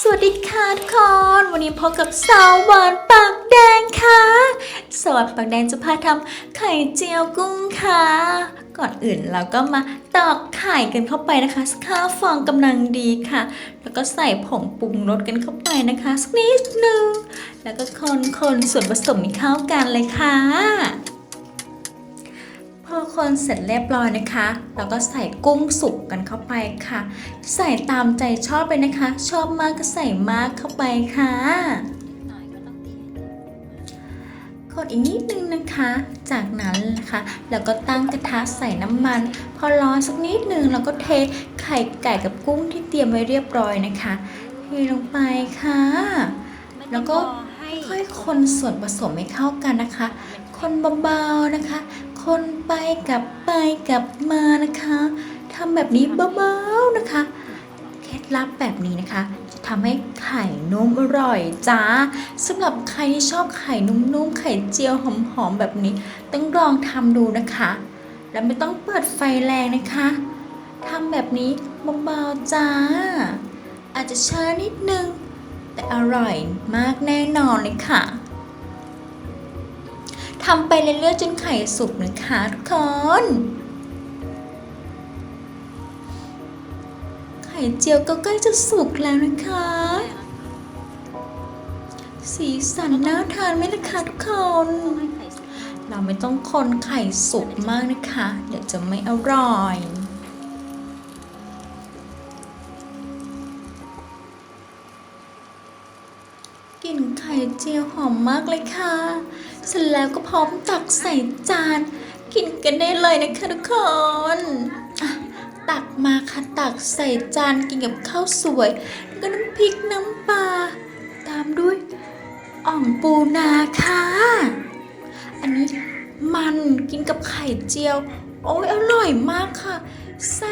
สวัสดีค่ะทุกคน วันนี้พบกับสาวหวานปากแดงค่ะสาวหวานปากแดงจะพาทำไข่เจียวกุ้งค่ะ ก่อนอื่นเราก็มาตอกไข่กันเข้าไปนะคะข้าฟองกำลังดีค่ะ แล้วก็ใส่ผงปรุงรสกันเข้าไปนะคะสักนิดนึง แล้วก็คนคนส่วนผสมให้เข้ากันเลยค่ะ อคนเสร็จเรียบร้อยนะคะเราก็ใส่กุ้งสุกกันเข้าไปค่ะ ใส่ตามใจชอบเลยนะคะ ชอบมากก็ใส่มากเข้าไปค่ะคนอีกนิดนึงนะคะ จากนั้นนะคะเราก็ตั้งกระทะใส่น้ำมัน พอร้อนสักนิดนึงเราก็เทไข่ไก่กับกุ้งที่เตรียมไว้เรียบร้อยนะคะเทลงไปค่ะ แล้วก็ค่อยคนส่วนผสมให้เข้ากันนะคะ คนเบาๆนะคะ คนไปกลับไปกลับมานะคะทำแบบนี้เบาๆนะคะ เคล็ดลับแบบนี้นะคะจะทำให้ไข่นุ่มอร่อยจ้าสำหรับใครที่ชอบไข่นุ่มๆ ไข่เจียวหอมๆแบบนี้ ต้องลองทำดูนะคะ แล้วไม่ต้องเปิดไฟแรงนะคะทำแบบนี้เบาๆจ้า อาจจะช้านิดนึง แต่อร่อยมากแน่นอนเลยค่ะ ทำไปเรื่อยๆจนไข่สุกนะคะทุกคน ไข่เจียวก็ใกล้จะสุกแล้วนะคะ สีสันน่าทานไหมล่ะคะทุกคน เราไม่ต้องคนไข่สุกมากนะคะ เดี๋ยวจะไม่อร่อยกลิ่นไข่เจียวหอมมากเลยค่ะ เสร็จแล้วก็พร้อมตักใส่จาน กินกันได้เลยนะคะทุกคนอะตักมาค่ะตักใส่จานกินกับข้าวสวยแล้วก็น้ำพริกน้ำปลาตามด้วยอ่องปูนาค่ะ อันนี้มันกินกับไข่เจียว โอ้ยอร่อยมากค่ะแซ่